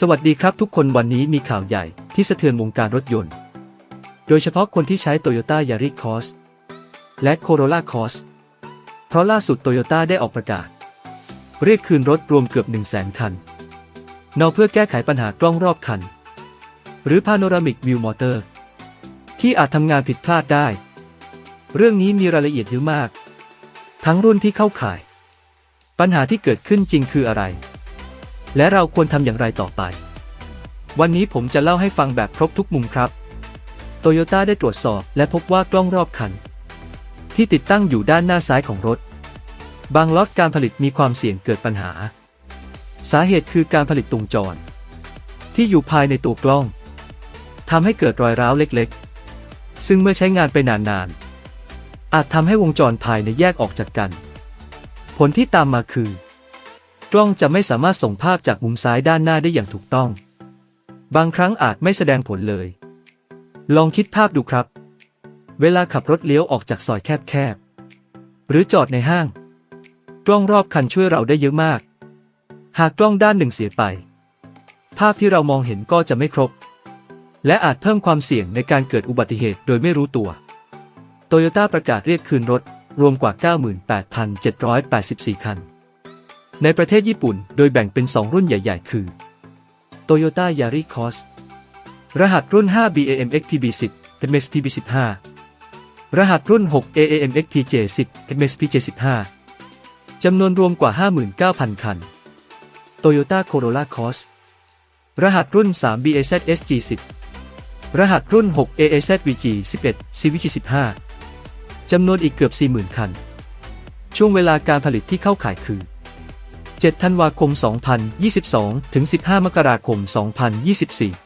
สวัสดีครับทุกคนวันนี้มีข่าวใหญ่ที่สะเทือนวงการรถยนต์ โดยเฉพาะคนที่ใช้ Toyota Yaris Cross และ Corolla Cross เพราะล่าสุด Toyota ได้ออกประกาศ เรียกคืนรถรวมเกือบ 1 0 0 0 0แสนคันเนาเพื่อแก้ไขปัญหากล้องรอบคัน หรือ Panoramic View Motor ที่อาจทำงานผิดพลาดได้ เรื่องนี้มีรายละเอียดเยอะมาก ทั้งรุ่นที่เข้าข่าย ปัญหาที่เกิดขึ้นจริงคืออะไร และเราควรทำอย่างไรต่อไป วันนี้ผมจะเล่าให้ฟังแบบครบทุกมุมครับโตโยต้าได้ตรวจสอบและพบว่ากล้องรอบคัน ที่ติดตั้งอยู่ด้านหน้าซ้ายของรถ บางล็อตการผลิตมีความเสี่ยงเกิดปัญหา สาเหตุคือการผลิตตรงจร ที่อยู่ภายในตัวกล้องทำให้เกิดรอยร้าวเล็กๆ ซึ่งเมื่อใช้งานไปนานๆ อาจทำให้วงจรภายในแยกออกจากกัน ผลที่ตามมาคือ กล้องจะไม่สามารถส่งภาพจากมุมซ้ายด้านหน้าได้อย่างถูกต้อง บางครั้งอาจไม่แสดงผลเลย ลองคิดภาพดูครับ เวลาขับรถเลี้ยวออกจากซอยแคบๆ หรือจอดในห้าง กล้องรอบคันช่วยเราได้เยอะมาก หากกล้องด้านหนึ่งเสียไป ภาพที่เรามองเห็นก็จะไม่ครบ และอาจเพิ่มความเสี่ยงในการเกิดอุบัติเหตุโดยไม่รู้ตัวโตโยต้าประกาศเรียกคืนรถรวมกว่า 98,784 คัน ในประเทศญี่ปุ่นโดยแบ่งเป็น 2 รุ่นใหญ่ ๆ คือ Toyota Yaris Cross รหัสรุ่น 5 BAMX PB10 MS PB15 รหัสรุ่น 6 AAMX PJ10 MS PJ15 จำนวนรวมกว่า 59,000 คัน Toyota Corolla Cross รหัสรุ่น 3 BAZ SG10 รหัสรุ่น 6 AAZ VG11 CVG15 จำนวนอีกเกือบ 40,000 คัน ช่วงเวลาการผลิตที่เข้าขายคือ 7 ธันวาคม 2022 ถึง 15 มกราคม 2024